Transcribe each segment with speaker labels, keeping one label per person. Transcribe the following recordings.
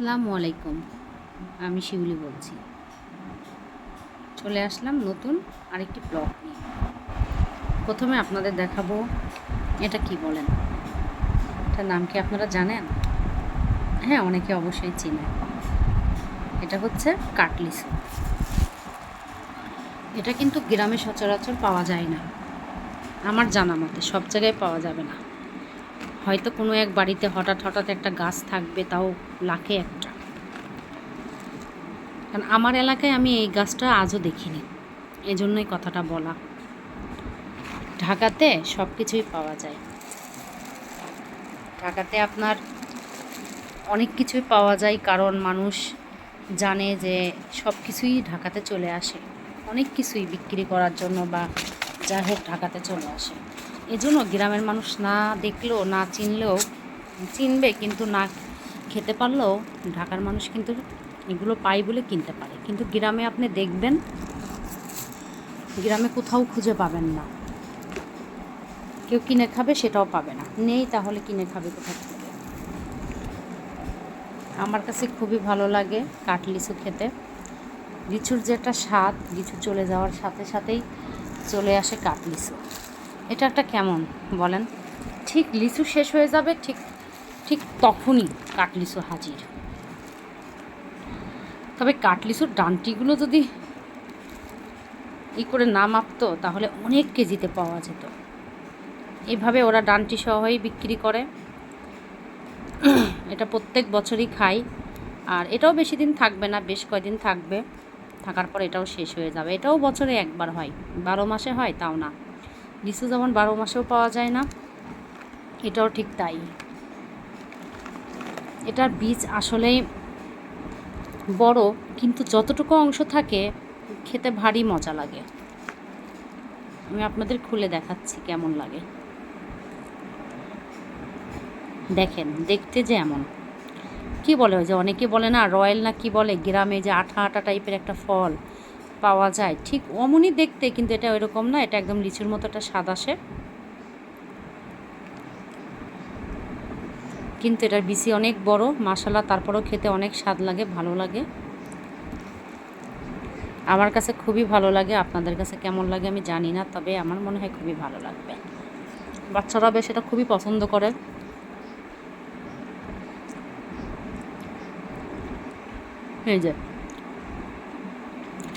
Speaker 1: আসসালামু আলাইকুম আমি শিউলি বলছি। চলে আসলাম নতুন আরেকটি ব্লগ নিয়ে। প্রথমে আপনাদের দেখাবো, এটা কি বলেন? এটার নাম কি আপনারা জানেন? হ্যাঁ অনেকে অবশ্যই চিনে এটা হচ্ছে কাটলিসু এটা কিন্তু গ্রামে সচরাচর পাওয়া যায় না। আমার জানা মতে সব জায়গায় পাওয়া যাবে না। হয়তো কোনো এক বাড়িতে হঠাৎ হঠাৎ একটা গাছ থাকবে, তাও লাখে একটা। কারণ আমার এলাকায় আমি এই গাছটা আজও দেখিনি। এজন্যই কথাটা বলা। ঢাকাতে সব কিছুই পাওয়া যায়। ঢাকাতে আপনার অনেক কিছুই পাওয়া যায়, কারণ মানুষ জানে যে সব কিছুই ঢাকাতে চলে আসে। অনেক কিছুই বিক্রি করার জন্য বা যাই হোক ঢাকাতে চলে আসে। এজন্য গ্রামের মানুষ না দেখলেও, না চিনলেও, চিনবে কিন্তু না খেতে পারলেও ঢাকার মানুষ কিন্তু এগুলো পাই বলে কিনতে পারে। কিন্তু গ্রামে আপনি দেখবেন, গ্রামে কোথাও খুঁজে পাবেন না। কেউ কিনে খাবে সেটাও পাবে না। নেই তাহলে কিনে খাবে কোথাও থেকে? আমার কাছে খুবই ভালো লাগে কাঠ লিচু খেতে। লিচুর যে একটা স্বাদ, লিচু চলে যাওয়ার সাথে সাথেই চলে আসে কাঠ লিচু এটা একটা কেমন? বলেন। ঠিক লিচু শেষ হয়ে যাবে, ঠিক ঠিক তখনই কাটলিচু হাজির। তবে কাটলিচুর ডান্টিগুলো যদি ই করে না মাপতো, তাহলে অনেক কেজিতে পাওয়া যেত। এভাবে ওরা ডান্টি সহই বিক্রি করে। এটা প্রত্যেক বছরই খাই। আর এটাও বেশি দিন থাকবে না, বেশ কয়দিন থাকবে। থাকার পর এটাও শেষ হয়ে যাবে। এটাও বছরে একবার হয়। বারো মাসে হয়, তাও না। লিচু যেমন বারো মাসেও পাওয়া যায় না, এটাও ঠিক তাই। এটার বীজ আসলেই বড়, কিন্তু যতটুকু অংশ থাকে, খেতে ভারী মজা লাগে। আমি আপনাদের খুলে দেখাচ্ছি কেমন লাগে। দেখেন, দেখতে যে এমন। কি বলে ওই যে অনেকে বলে না, রয়্যাল না কি বলে, গ্রামে যে আঠা আঠা টাইপের একটা ফল পাওয়া যায়। ঠিক অমনই দেখতে কিন্তু এটা ওইরকম না, এটা একদম লিচুর মতো একটা স্বাদ আসে কিন্তু এটার বিসি অনেক বড় মশালা তারপরেও খেতে অনেক স্বাদ লাগে, ভালো লাগে। আমার কাছে খুবই ভালো লাগে, আপনাদের কাছে কেমন লাগে আমি জানি না, তবে আমার মনে হয় খুবই ভালো লাগবে। বাচ্চারা বেশ এটা খুবই পছন্দ করে। এই যে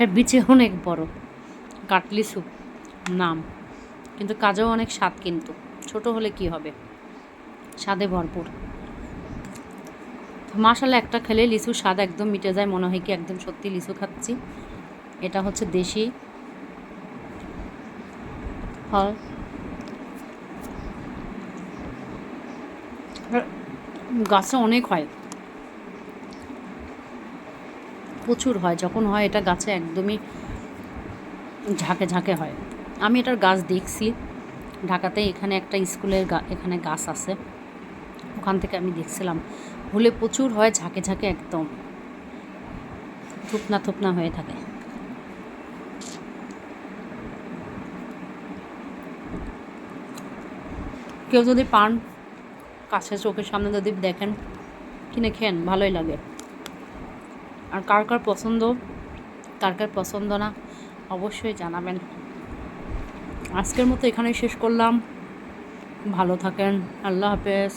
Speaker 1: এটা বিচে অনেক বড়। কাটলি স্যুপ, নাম। কিন্তু কাজেও অনেক স্বাদ কিন্তু। ছোট হলে কি হবে? স্বাদে ভরপুর। মাসালা একটা খেলে লিচুর স্বাদ একদম মিটে যায়। মনে হয় কি একদম সত্যি লিচু খাচ্ছি। এটা হচ্ছে দেশি ফল। গাছে অনেক হয়। প্রচুর হয়, যখন হয় এটা গাছে একদমই ঝাঁকে ঝাঁকে হয়। আমি এটার গাছ দেখছি, ঢাকাতে এখানে একটা স্কুলের এখানে গাছ আছে। ওখান থেকে আমি দেখছিলাম, হলে প্রচুর হয়, ঝাঁকে ঝাঁকে একদম। থুপনা থুপনা হয়ে থাকে। কেউ যদি পান কাছে চোখের সামনে যদি দেখেন, কিনে খেন ভালোই লাগে। আর কার কার পছন্দ, কার কার পছন্দ না, অবশ্যই জানাবেন। আজকের মতো এখানেই শেষ করলাম। ভালো থাকেন। আল্লাহ হাফেজ।